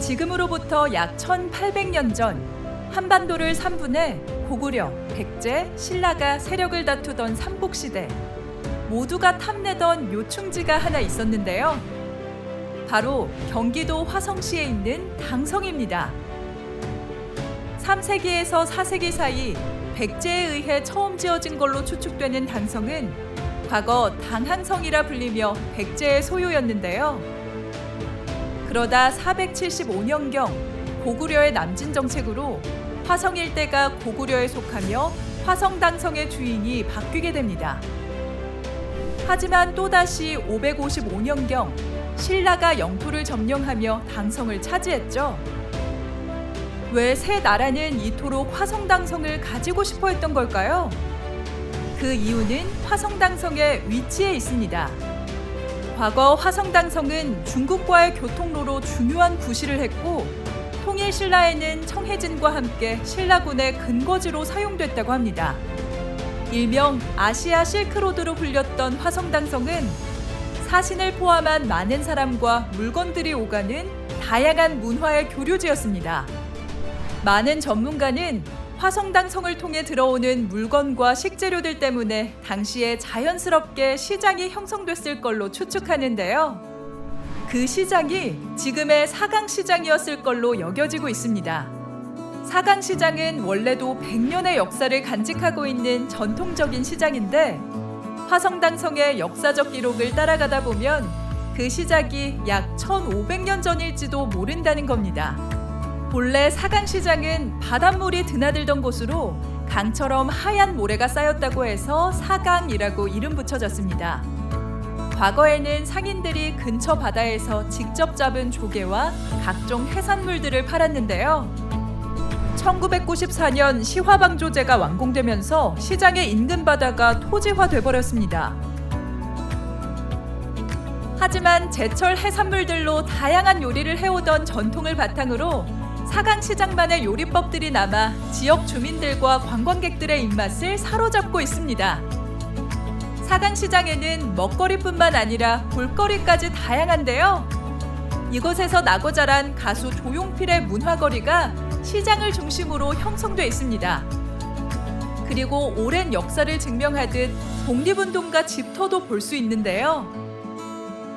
지금으로부터 약 1800년 전 한반도를 3분해 고구려, 백제, 신라가 세력을 다투던 삼국시대 모두가 탐내던 요충지가 하나 있었는데요. 바로 경기도 화성시에 있는 당성입니다. 3세기에서 4세기 사이 백제에 의해 처음 지어진 걸로 추측되는 당성은 과거 당한성이라 불리며 백제의 소유였는데요. 그러다 475년경 고구려의 남진 정책으로 화성 일대가 고구려에 속하며 화성당성의 주인이 바뀌게 됩니다. 하지만 또다시 555년경 신라가 영토를 점령하며 당성을 차지했죠. 왜 새 나라는 이토록 화성당성을 가지고 싶어 했던 걸까요? 그 이유는 화성당성의 위치에 있습니다. 과거 화성당성은 중국과의 교통로로 중요한 구실을 했고 통일 신라에는 청해진과 함께 신라군의 근거지로 사용됐다고 합니다. 일명 아시아 실크로드로 불렸던 화성당성은 사신을 포함한 많은 사람과 물건들이 오가는 다양한 문화의 교류지였습니다. 많은 전문가는 화성당 성을 통해 들어오는 물건과 식재료들 때문에 당시에 자연스럽게 시장이 형성됐을 걸로 추측하는데요. 그 시장이 지금의 사강시장이었을 걸로 여겨지고 있습니다. 사강시장은 원래도 100년의 역사를 간직하고 있는 전통적인 시장인데 화성당 성의 역사적 기록을 따라가다 보면 그 시작이 약 1500년 전일지도 모른다는 겁니다. 본래 사강시장은 바닷물이 드나들던 곳으로 강처럼 하얀 모래가 쌓였다고 해서 사강이라고 이름 붙여졌습니다. 과거에는 상인들이 근처 바다에서 직접 잡은 조개와 각종 해산물들을 팔았는데요. 1994년 시화방조제가 완공되면서 시장의 인근 바다가 토지화돼 버렸습니다. 하지만 제철 해산물들로 다양한 요리를 해오던 전통을 바탕으로 사강 시장만의 요리법들이 남아 지역 주민들과 관광객들의 입맛을 사로잡고 있습니다. 사강 시장에는 먹거리뿐만 아니라 볼거리까지 다양한데요. 이곳에서 나고 자란 가수 조용필의 문화거리가 시장을 중심으로 형성돼 있습니다. 그리고 오랜 역사를 증명하듯 독립운동가 집터도 볼 수 있는데요.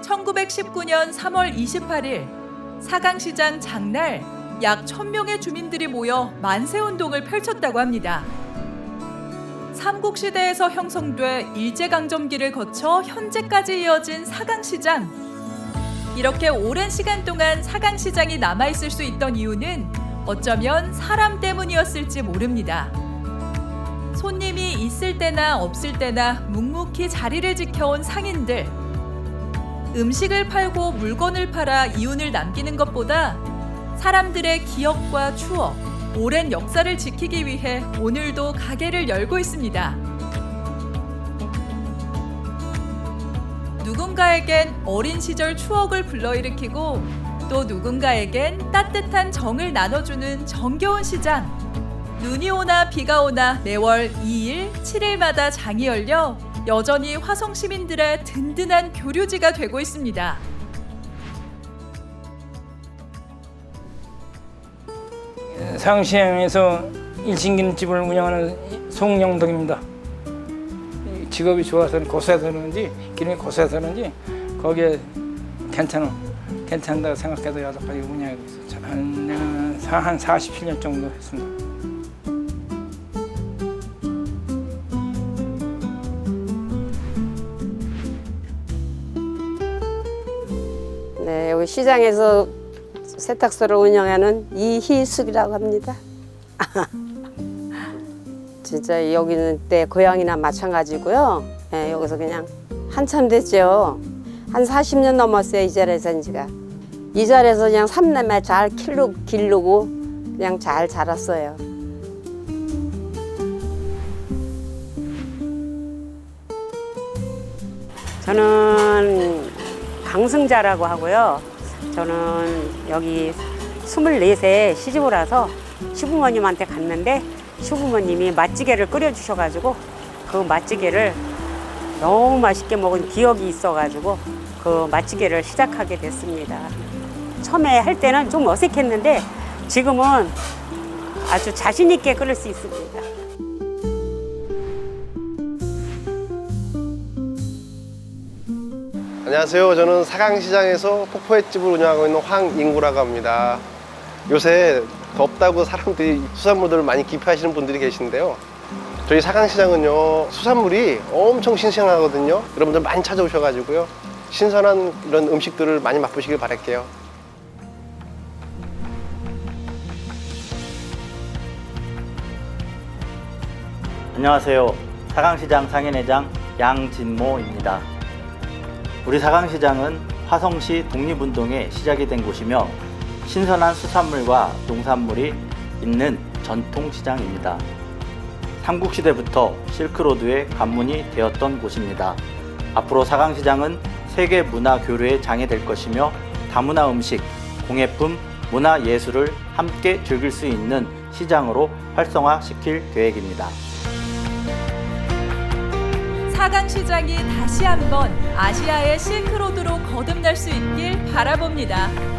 1919년 3월 28일 사강시장 장날 약 1000명의 주민들이 모여 만세 운동을 펼쳤다고 합니다. 삼국 시대에서 형성돼 일제강점기를 거쳐 현재까지 이어진 사강시장. 이렇게 오랜 시간 동안 사강시장이 남아있을 수 있던 이유는 어쩌면 사람 때문이었을지 모릅니다. 손님이 있을 때나 없을 때나 묵묵히 자리를 지켜온 상인들. 음식을 팔고 물건을 팔아 이윤을 남기는 것보다 사람들의 기억과 추억, 오랜 역사를 지키기 위해 오늘도 가게를 열고 있습니다. 누군가에겐 어린 시절 추억을 불러일으키고 또 누군가에겐 따뜻한 정을 나눠주는 정겨운 시장. 눈이 오나 비가 오나 매월 2일, 7일마다 장이 열려 여전히 화성 시민들의 든든한 교류지가 되고 있습니다. 상시장에서 일신김집을 운영하는 송영덕입니다. 직업이 좋아서 고소해서 그런지 기름이 고소해서 그런지 거기에 괜찮아 괜찮다고 생각해서 여태까지 운영하고 있어요. 한, 한 47년 정도 했습니다. 네, 여기 시장에서 세탁소를 운영하는 이희숙이라고 합니다. 진짜 여기는 때 고향이나 마찬가지고요. 예, 여기서 그냥 한참 됐죠. 한 40년 넘었어요, 이 자리에서 인지가. 이 자리에서 그냥 삼남매 잘 길르, 기르고 그냥 잘 자랐어요. 저는 강승자라고 하고요. 저는 여기 24세 시집을 와서 시부모님한테 갔는데 시부모님이 맛찌개를 끓여주셔가지고 그 맛찌개를 너무 맛있게 먹은 기억이 있어가지고 그 맛찌개를 시작하게 됐습니다. 처음에 할 때는 좀 어색했는데 지금은 아주 자신 있게 끓일 수 있습니다. 안녕하세요. 저는 사강시장에서 폭포횟집을 운영하고 있는 황인구라고 합니다. 요새 덥다고 사람들이 수산물들을 많이 기피하시는 분들이 계신데요. 저희 사강시장은요, 수산물이 엄청 싱싱하거든요. 여러분들 많이 찾아오셔가지고요. 신선한 이런 음식들을 많이 맛보시길 바랄게요. 안녕하세요. 사강시장 상인회장 양진모입니다. 우리 사강시장은 화성시 독립운동에 시작이 된 곳이며 신선한 수산물과 농산물이 있는 전통시장입니다. 삼국시대부터 실크로드의 관문이 되었던 곳입니다. 앞으로 사강시장은 세계 문화 교류의 장이 될 것이며 다문화 음식, 공예품, 문화 예술을 함께 즐길 수 있는 시장으로 활성화시킬 계획입니다. 사강시장이 다시 한번 아시아의 실크로드로 거듭날 수 있길 바라봅니다.